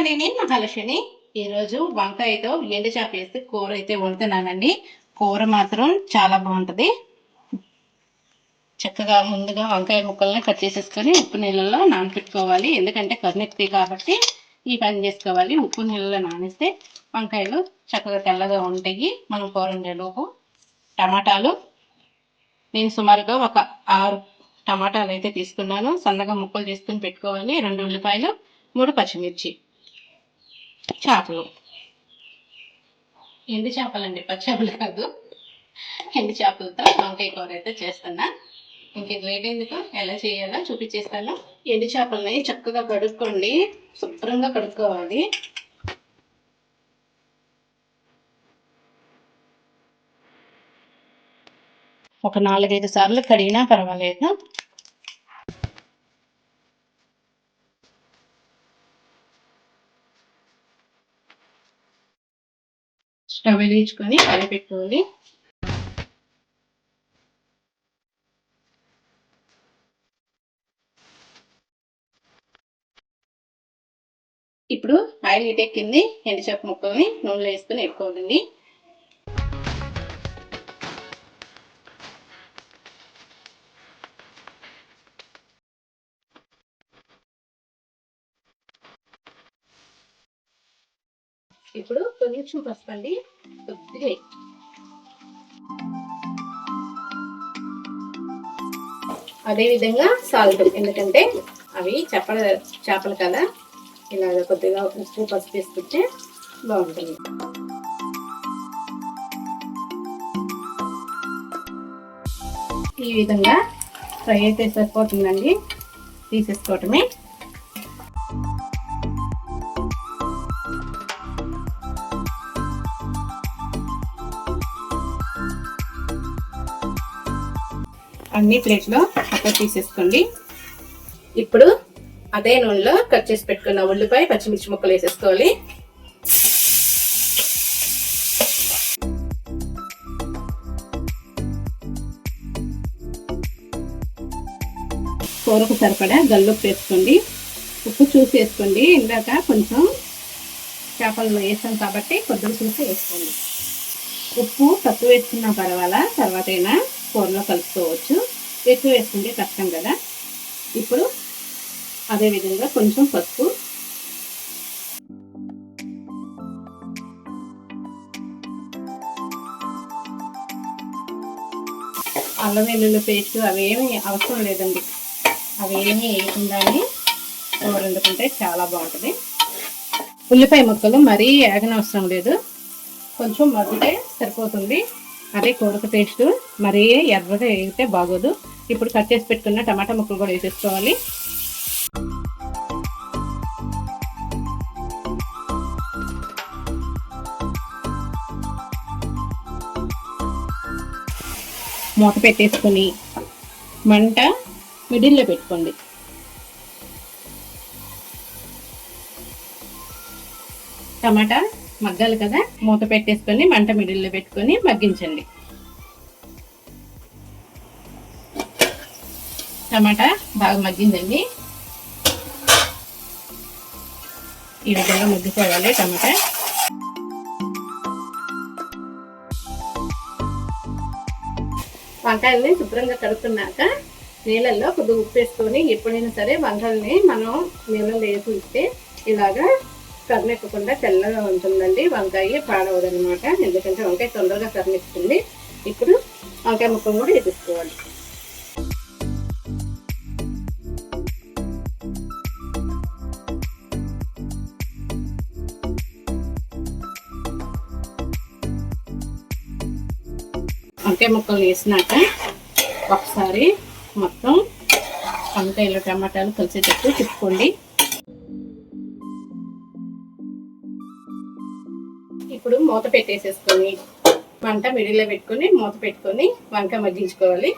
అండి నేను మహాలక్ష్మి ఈరోజు వంకాయతో ఎండు చేప వేసి కూర అయితే వండుతున్నానండి. కూర మాత్రం చాలా బాగుంటుంది. చక్కగా ముందుగా వంకాయ ముక్కల్ని కట్ చేసేసుకొని ఉప్పు నీళ్ళలో నానబెట్టుకోవాలి ఎందుకంటే కర్నెత్తి కాబట్టి ఈ పని చేసుకోవాలి. ఉప్పు నీళ్ళలో నానేస్తే వంకాయలు చక్కగా తెల్లగా ఉంటాయి. మనం కూర వండేలోపు టమాటాలు. నేను సుమారుగా ఒక ఆరు టమాటాలు అయితే తీసుకున్నాను. సన్నగా ముక్కలు తీసుకుని పెట్టుకోవాలి. రెండు ఉల్లిపాయలు మూడు పచ్చిమిర్చి. చేపలు. ఎండు చేపలండి పచ్చి చేపలు కాదు. ఎండు చేపలతో వంకాయ కూర అయితే చేస్తున్నా. ఇంక లేట్ ఎందుకు? ఎలా చేయాలో చూపించేస్తాను ఎండు చేపలని చక్కగా కడుక్కోండి. శుభ్రంగా కడుక్కోవాలి. ఒక నాలుగైదు సార్లు కడిగినా పర్వాలేదు. స్టవ్ వెలిగించుకొని ఇప్పుడు ఆయిల్ ఎక్కింది ఎండుచేప ముక్కల్ని నూనెలో వేసుకొని ఎక్కుకోవాలండి ఇప్పుడు కొంచెం పసుపు అండి కొద్దిగా అదే విధంగా సాల్ట్ ఎందుకంటే అవి చేపల చేపలు కదా? ఇలాగ కొద్దిగా ఉప్పు పసుపు వేసుకుంటే బాగుంటుంది. ఈ విధంగా ఫ్రై అయితే సరిపోతుందండి. తీసేసుకోవటమే. అన్ని ప్లేట్లో అక్కడ తీసేసుకోండి. ఇప్పుడు అదే నూనెలో కట్ చేసి పెట్టుకున్న ఉల్లిపాయ పచ్చిమిర్చి ముక్కలు వేసేసుకోవాలి. కూరకు సరిపడా గల్లుప్పు వేసుకోండి. ఉప్పు చూసి వేసుకోండి. ఇందాక కొంచెం చేపలు వేసాం కాబట్టి కొద్దిగా చూసి వేసుకోండి. ఉప్పు తక్కువ వేసుకున్నా పర్వాలా? తర్వాతైనా? కూరలో కలుపుకోవచ్చు. ఎక్కువ వేసుకుంటే కష్టం కదా. ఇప్పుడు అదేవిధంగా కొంచెం పసుపు. అల్లం వెల్లుల్లి పేస్ట్ అవేమి అవసరం లేదండి. అవేమీ వేయకుండానే కూర వండుకుంటే చాలా బాగుంటుంది. ఉల్లిపాయ ముక్కలు మరీ ఏగనవసరం లేదు. కొంచెం మగ్గితే సరిపోతుంది. అదే కూరక పేస్ట్. మరీ ఎర్రగా వేగితే బాగోదు. ఇప్పుడు కట్ చేసి పెట్టుకున్న టమాటా ముక్కలు కూడా వేసేసుకోవాలి. మూత పెట్టేసుకొని మంట మిడిల్లో పెట్టుకోండి. టమాటా మగ్గాలి కదా? మూత పెట్టేసుకొని మంట మిడిల్లో పెట్టుకొని మగ్గించండి. టమాటా బాగా మగ్గిందండి. ఈ విధంగా మగ్గిపోవాలి టమాటా. వంకాయల్ని శుభ్రంగా కడుక్కున్నాక నీళ్ళల్లో కొద్దిగా ఉప్పు వేసుకొని ఎప్పుడైనా సరే వంకాయల్ని మనం నీళ్ళలో వేసి ఇస్తే ఇలాగా సర్నెక్కకుండా తెల్లగా ఉంటుందండి. వంకాయ పాడవదనమాట. ఎందుకంటే వంకాయ తొందరగా సర్నెక్కుతుంది. ఇప్పుడు వంకాయ ముక్కను కూడా వేసుకోవాలి వంకాయ ముక్కలు వేసినాక ఒకసారి మొత్తం వంకాయలు టమాటాలు కలిసేటట్టు తిప్పుకోండి. ఇప్పుడు మూత పెట్టేసేసుకొని వంట మిడిలో పెట్టుకొని మూత పెట్టుకొని వంకాయ మగ్గించుకోవాలి.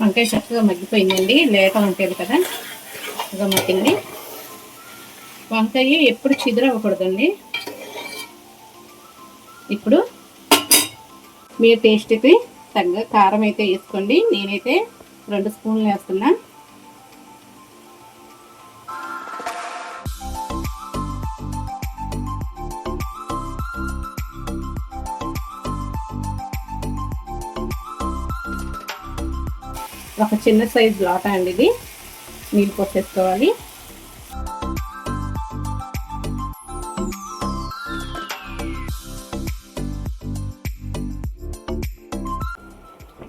వంకాయ చక్కగా మగ్గిపోయిందండి లేత వంకాయలు కదా? చక్కగా మగ్గింది. వంకాయ ఎప్పుడు చిదురవ్వకూడదండి ఇప్పుడు మీ టేస్ట్కి తగ్గ కారం అయితే వేసుకోండి. నేనైతే రెండు స్పూన్లు వేస్తున్నా. ఒక చిన్న సైజ్ లోట అండి ఇది. నీళ్ళు పోసేసుకోవాలి.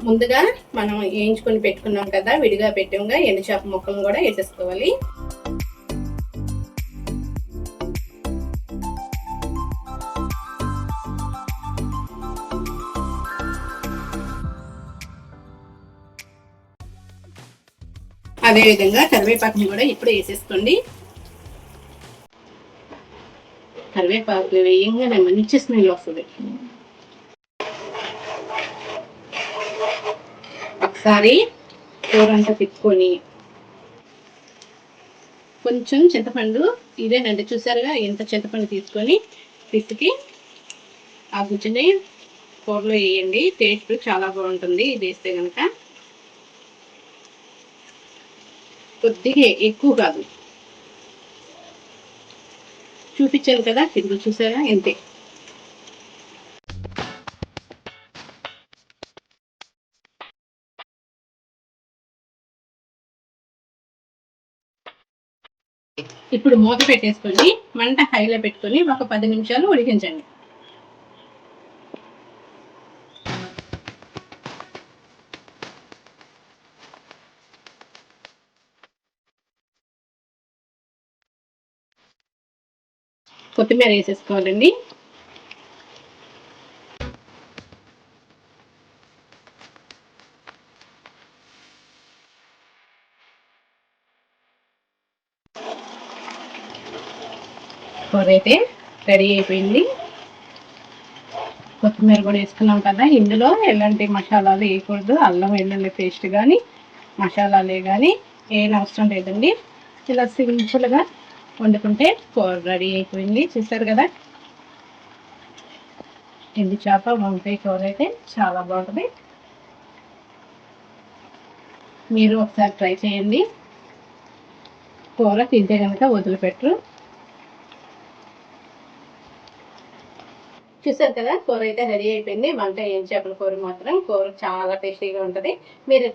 ముందుగా మనం వేయించుకొని పెట్టుకున్నాం కదా విడిగా పెట్టాముగా ఎండు చేప ముక్కలను కూడా వేసేసుకోవాలి. అదేవిధంగా కరివేపాకుని కూడా ఇప్పుడు వేసేసుకోండి. కరివేపాకు వేయంగానే మంచి స్మెల్ వస్తుంది. ఒకసారి కూర అంతా తిప్పుకొని కొంచెం చింతపండు ఇదేనండి చూసారుగా? ఇంత చింతపండు తీసుకొని పిసికి ఆ గుజ్జుని కూరలో వేయండి. టేస్ట్ చాలా బాగుంటుంది. ఇది వేస్తే కనుక కొద్దిగా ఎక్కువ కాదు. చూపించాను కదా ఇది చూసారా? ఇంతే. ఇప్పుడు మూత పెట్టేసుకొని మంట హైలో పెట్టుకొని ఒక పది నిమిషాలు ఉడికించండి. కొత్తిమీర వేసేసుకోవాలండి. కూర అయితే రెడీ అయిపోయింది. కొత్తిమీర కూడా వేసుకున్నాం కదా ఇందులో ఎలాంటి మసాలాలు వేయకూడదు. అల్లం వెల్లుల్లి పేస్ట్ కానీ మసాలాలే కానీ ఏం అవసరం లేదండి. ఇలా సింపుల్గా వండుకుంటే కూర రెడీ అయిపోయింది. చూసారు కదా? ఎండు చేప వంకాయ కూర అయితే చాలా బాగుంటుంది. మీరు ఒకసారి ట్రై చేయండి. కూర తింటే కనుక వదిలిపెట్టరు. చూసారు కదా? కూర అయితే రెడీ అయిపోయింది. వంట ఏం చేపల కూర మాత్రం కూర చాలా టేస్టీగా ఉంటుంది. మీరు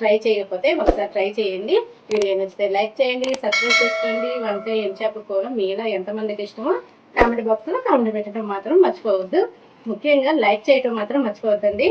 ట్రై చేయకపోతే ఒకసారి ట్రై చేయండి. వీడియో నచ్చితే లైక్ చేయండి సబ్స్క్రైబ్ చేసుకోండి. వంకాయ ఏం చేపల కూర మీలో ఎంతమందికి ఇష్టమో కామెంట్ బాక్స్లో కామెంట్ పెట్టడం మాత్రం మర్చిపోవద్దు. ముఖ్యంగా లైక్ చేయటం మాత్రం మర్చిపోవద్దండి.